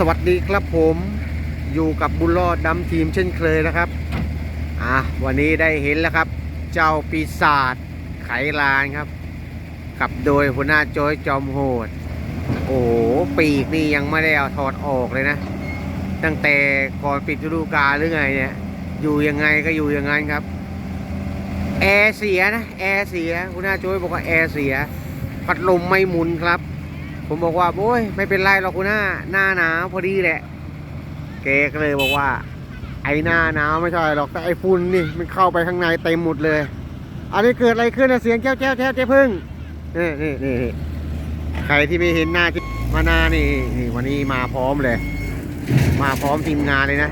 สวัสดีครับผมอยู่กับบุญรอดดำทีมเช่นเคยนะครับอะวันนี้ได้เห็นแล้วครับ เจ้าปีศาจไขลานครับขับโดยหัวหน้าโจยจอมโหด โอ้โปีกนี่ยังไม่ได้เอาถอดออกเลยนะ ตั้งแต่ก่อนปิดฤดูกาลหรือไงเนี่ย อยู่ยังไงก็อยู่อย่างนั้นครับ แอร์เสียนะแอร์เสียหัวหน้าโจยบอกว่าแอร์เสีย พัดลมไม่หมุนครับ ผมบอกว่าโอ้ยไม่เป็นไรหรอกคุณหน้าหน้าหนาวพอดีแหละแกก็เลยบอกว่า ไอ้หน้าหนาวไม่ใช่หรอกแต่ไอ้ฝุ่นนี่มันเข้าไปข้างในเต็มหมดเลย อันนี้เกิดอะไรขึ้นนะเสียงแจ้วแจ้วแจ้วเจ๊พึ่งนี่นี่นี่ใครที่ไม่เห็นหน้าที่มาหน้านี่นี่วันนี้มาพร้อมเลย มาพร้อมทีมงานเลยนะ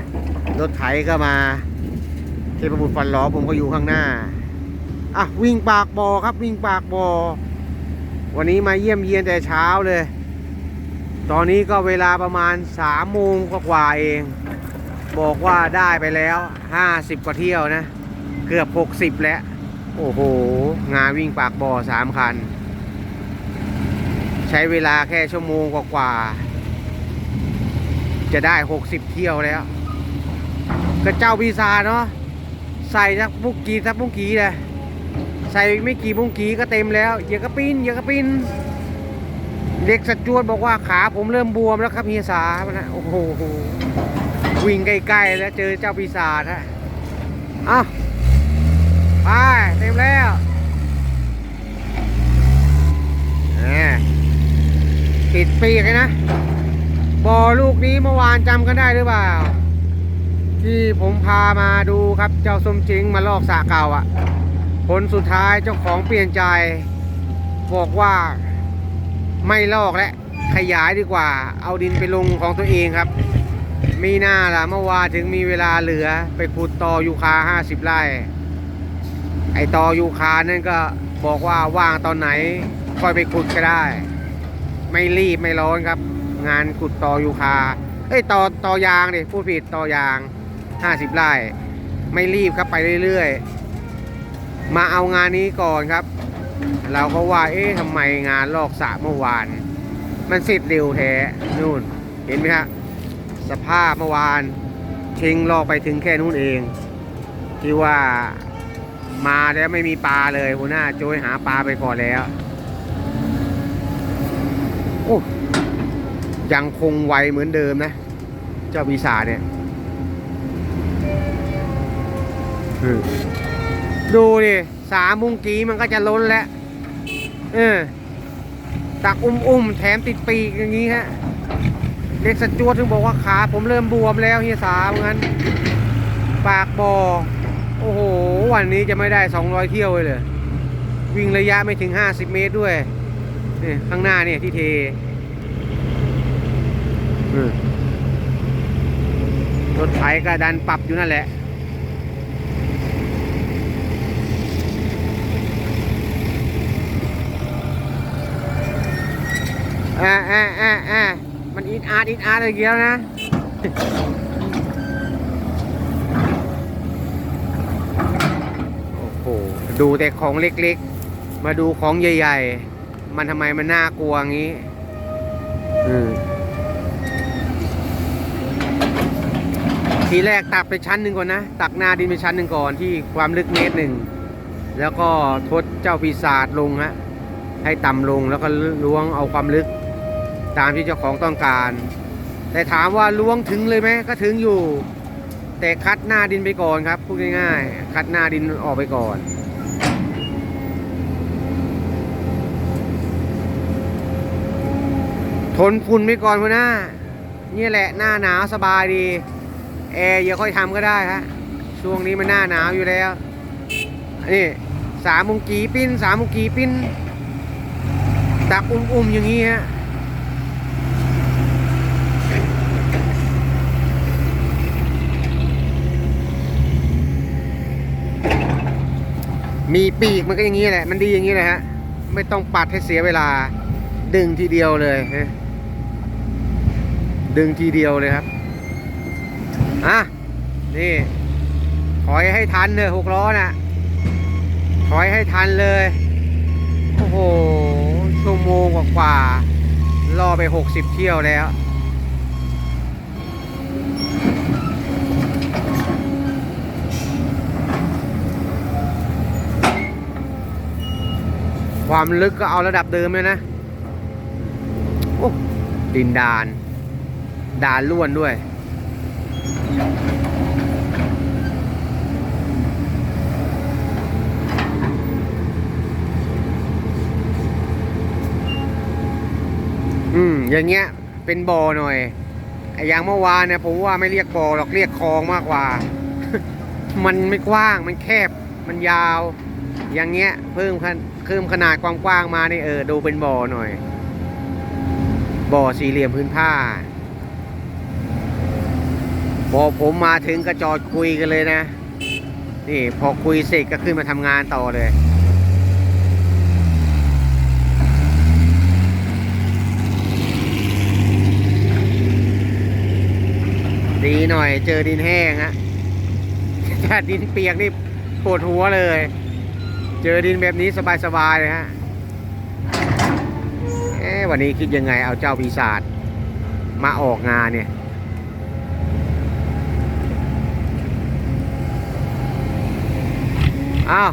รถไถก็มาเทพบุตรฟันหลอผมก็อยู่ข้างหน้าอะวิ่งปากบ่อครับวิ่งปากบ่อ วันนี้มาเยี่ยมเยียนแต่เช้าเลย ตอนนี้ก็เวลาประมาณสามโมงกว่าเอง บอกว่าได้ไปแล้วห้าสิบกว่าเที่ยวนะ เกือบหกสิบแล้ว โอ้โห งานวิ่งปากบ่อสามคัน ใช้เวลาแค่ชั่วโมงกว่าๆจะได้หกสิบเที่ยวแล้ว ก็เจ้าพีซาเนาะใส่สักมุกกีสักมุกกีเลย ใส่ไม่กี่มุงกีก็เต็มแล้วอย่ากระปิ้นอย่ากระปิ้นเด็กสจวดบอกว่าขาผมเริ่มบวมแล้วครับเฮียสานะโอ้โหวิ่งใกล้ๆแล้วเจอเจ้าปีศาจฮะเอ้าไปเต็มแล้วแหมติดปีกเลยนะบอลูกนี้เมื่อวานจำกันได้หรือเปล่า ที่ผมพามาดูครับเจ้าสมจริงมาลอกสระเก่าอะ ผลสุดท้ายเจ้าของเปลี่ยนใจ บอกว่าไม่ลอกและขยายดีกว่า เอาดินไปลงของตัวเองครับ มีหน้าล่ะเมื่อวานถึงมีเวลาเหลือไปขุดตอยูคาห้าสิบไร่ ไอตอยูคานั่นก็บอกว่าว่างตอนไหนค่อยไปขุดก็ได้ ไม่รีบไม่ร้อนครับ งานขุดตอยูคาเอ้ยตอตอยางดิพูดผิดตอยางห้าสิบไร่ ไม่รีบครับไปเรื่อยๆ มาเอางานนี้ก่อนครับ เราก็ว่า เอ๊ะทำไมงานลอกสระเมื่อวาน มันเสร็จเร็วแท้นู่น เห็นไหมฮะสภาพเมื่อวานเชิงลอกไปถึงแค่นู้นเอง ที่ว่ามาแล้วไม่มีปลาเลยหัวหน้าโจยหาปลาไปก่อนแล้วโอ้ยังคงไวเหมือนเดิมนะ เจ้าปีศาจเนี่ย อืม ดูดิสามมุงกีมันก็จะล้นแล้วเออตักอุ้มๆแถมติดปีกอย่างนี้ฮะเด็กสจวดถึงบอกว่าขาผมเริ่มบวมแล้วเฮียสามือนกันปากบอโอ้โห วันนี้จะไม่ได้ 200 เที่ยวเลยเลยวิ่งระยะไม่ถึง 50 เมตรด้วยนี่ข้างหน้าเนี่ยที่เทรถไถก็ดันปรับอยู่นั่นแหละ อ่าอ่าอ่าอ่ามันอินอาร์ตอินอาร์ตอะไรเงี้ยนะโอ้โหดูแต่ของเล็กๆ มาดูของใหญ่ ๆ มันทำไมมันน่ากลัวงี้อืมทีแรกตักไปชั้นหนึ่งก่อนนะ ตักหน้าดินไปชั้นหนึ่งก่อนที่ความลึกเมตรหนึ่ง แล้วก็ทดเจ้าปีศาจลงฮะให้ต่ำลงแล้วก็ล้วงเอาความลึก ตามที่เจ้าของต้องการ แต่ถามว่าล้วงถึงเลยไหมก็ถึงอยู่ แต่คัดหน้าดินไปก่อนครับพูดง่ายๆคัดหน้าดินออกไปก่อนทนฝุ่นไปก่อนพ่อหน้านี่แหละหน้าหนาวสบายดีแอร์อย่าค่อยทำก็ได้ฮะช่วงนี้มันหน้าหนาวอยู่แล้วนี่สามมุงกีปิ้นสามมุงกีปิ้นตักอุ้มๆอย่างนี้ฮะ มีปีกมันก็อย่างนี้แหละ มันดีอย่างนี้เลยฮะ ไม่ต้องปัดให้เสียเวลา ดึงทีเดียวเลยดึงทีเดียวเลยครับ อะ นี่ ถอยให้ทันเลยหกล้อน่ะ ถอยให้ทันเลย โอ้โห ชั่วโมงกว่าๆล่อไปหกสิบเที่ยวแล้ว ความลึกก็เอาระดับเดิมเลยนะโอ้ดินดานดานล้วนด้วย อืม อย่างเงี้ย เป็นบ่อหน่อยไอ้อย่างเมื่อวานเนี่ยผมว่าไม่เรียกบ่อหรอกเรียกคลองมากกว่า มันไม่กว้าง มันแคบ มันยาว อย่างเงี้ย เพิ่มขน เพิ่มขนาดความกว้างมานี่เออดูเป็นบ่อหน่อย บ่อสี่เหลี่ยมพื้นผ้าพอผมมาถึงก็จอดคุยกันเลยนะ นี่พอคุยเสร็จก็ขึ้นมาทำงานต่อเลยดีหน่อยเจอดินแห้งฮะถ้าดินเปียกนี่ปวดหัวเลย เจอดินแบบนี้สบายๆเลยฮะเอ๊ะวันนี้คิดยังไงเอาเจ้าปีศาจมาออกงานเนี่ยอ้าว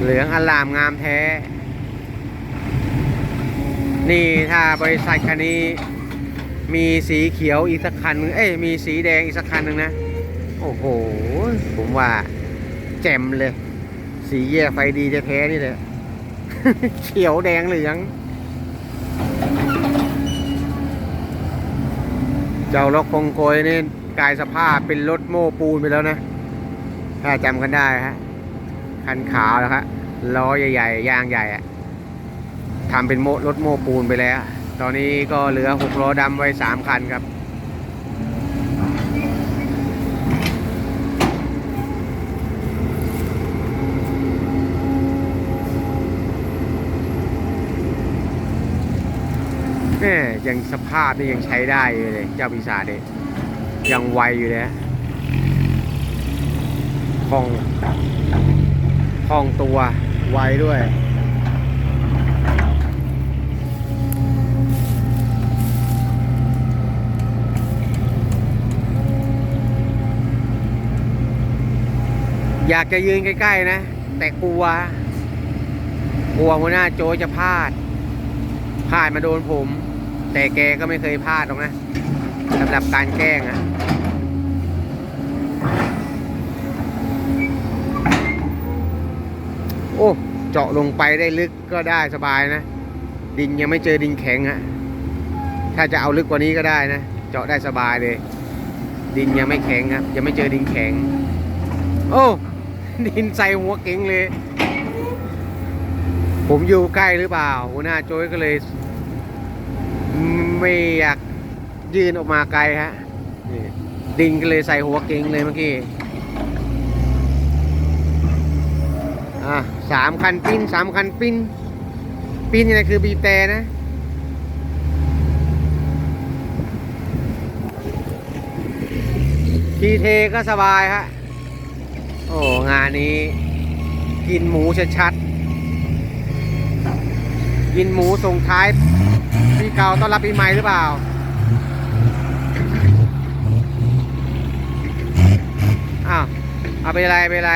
เหลืองอลามงามแท้ นี่ถ้าบริษัทคันนี้มีสีเขียวอีกสักคันหนึงเอ้ยมีสีแดงอีกสักคันหนึ่งนะ โอ้โห ผมว่าแจ่มเลย สีแย่ไฟดีแท้ๆนี่เลยเขียวแดงเหลืองเจ้ารถคงโกยนี่กลายสภาพเป็นรถโม้ปูนไปแล้วนะ ถ้าจำกันได้ฮะ คันขาวแล้วครับล้อใหญ่ๆยางใหญ่อะทำเป็นโมรถโม้ปูนไปแล้ว ตอนนี้ก็เหลือหกล้อดำไว้สามคันครับ แม่ยังสภาพนี่ยังใช้ได้อยู่เลย เจ้าปีศาจเนี่ยยังไวอยู่เลยฮะคล่องคล่องตัวไวด้วยอยากจะยืนใกล้ๆนะ แต่กลัว กลัวหัวหน้าโจจะพลาดพลาดมาโดนผม แต่แกก็ไม่เคยพลาดหรอกนะสำหรับการแกล้งอะโอ้เจาะลงไปได้ลึกก็ได้สบายนะ ดินยังไม่เจอดินแข็งอะถ้าจะเอาลึกกว่านี้ก็ได้นะ เจาะได้สบายเลย ดินยังไม่แข็งครับ ยังไม่เจอดินแข็ง โอ้ ดินใส่หัวเก๋งเลย ผมอยู่ใกล้หรือเปล่าหัวหน้าโจ้ยก็เลย ไม่อยากยืนออกมาไกลฮะนี่ดินก็เลยใส่หัวเก๋งเลยเมื่อกี้อะสามคันปิ้นสามคันปิ้น ปิ้นนี่คือบีบแต่นะทีเทก็สบายฮะ โอ้ งานนี้ กินหมูชัดๆกินหมูส่งท้าย เก่าต้อนรับปีใหม่หรือเปล่า อ้าวเอาไปอะไรไปอะไร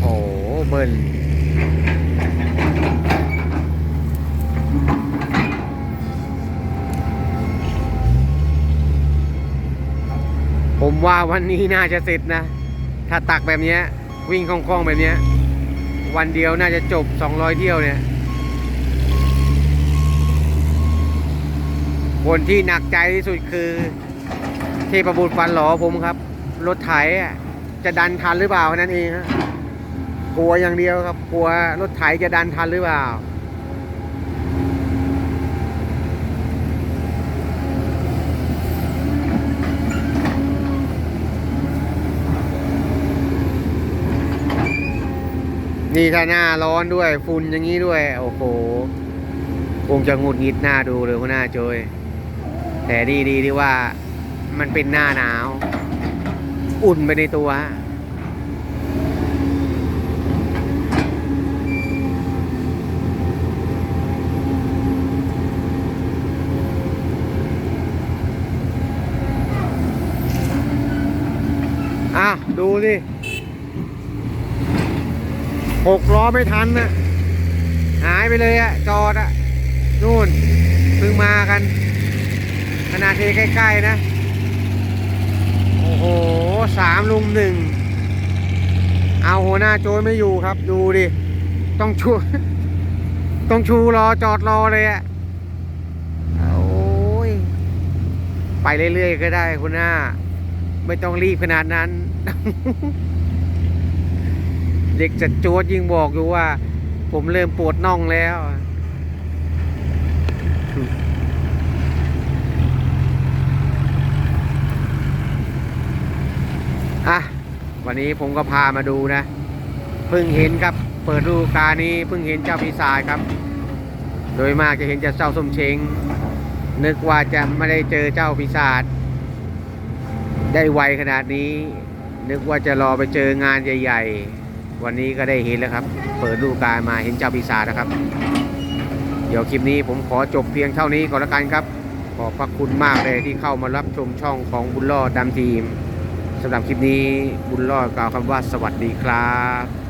โอ้โหเบิ้ลผมว่าวันนี้น่าจะเสร็จนะ ถ้าตักแบบนี้ วิ่งคล่องๆแบบนี้วันเดียวน่าจะจบ 200 เที่ยวเนี่ย คนที่หนักใจที่สุดคือเทพบุตรฟันหลอผมครับ รถไถจะดันทันหรือเปล่านั่นเองฮะกลัวอย่างเดียวครับ กลัวรถไถจะดันทันหรือเปล่า นี่ถ้าหน้าร้อนด้วยฝุ่นอย่างนี้ด้วย โอ้โหคงจะงุดงิดหน้าดูเลยหัวหน้าโจย แต่ดีดีที่ว่ามันเป็นหน้าหนาว อุ่นไปในตัวฮะดูสิ หกล้อไม่ทันนะหายไปเลยอะจอดอะนู่นเพิ่งมากันขนาดเใกล้ๆนะ โอ้โหสามลุมหนึ่งเอาหัวหน้าโจยไม่อยู่ครับ ดูดิ ต้องชู ต้องชูรอจอดรอเลยอะโอ้ย ไปเรื่อยๆก็ได้คุณหน้า ไม่ต้องรีบขนาดนั้น เด็กจัดโจดยิ่งบอกอยู่ว่า ผมเริ่มปวดน่องแล้ว อะ วันนี้ผมก็พามาดูนะ เพิ่งเห็นครับ เปิดฤดูกานี้เพิ่งเห็นเจ้าปีศาจครับ โดยมากจะเห็นแต่เจ้าส้มเชงนึกว่าจะไม่ได้เจอเจ้าปีศาจได้ไวขนาดนี้ นึกว่าจะรอไปเจองานใหญ่ ๆ วันนี้ก็ได้เห็นแล้วครับ เปิดฤดูการมาเห็นเจ้าปีศาจนะครับ เดี๋ยวคลิปนี้ผมขอจบเพียงเท่านี้ก่อนละกันครับ ขอบพระคุณมากเลยที่เข้ามารับชมช่องของบุญรอดดำทีมสำหรับคลิปนี้บุญรอดกล่าวคำว่าสวัสดีครับ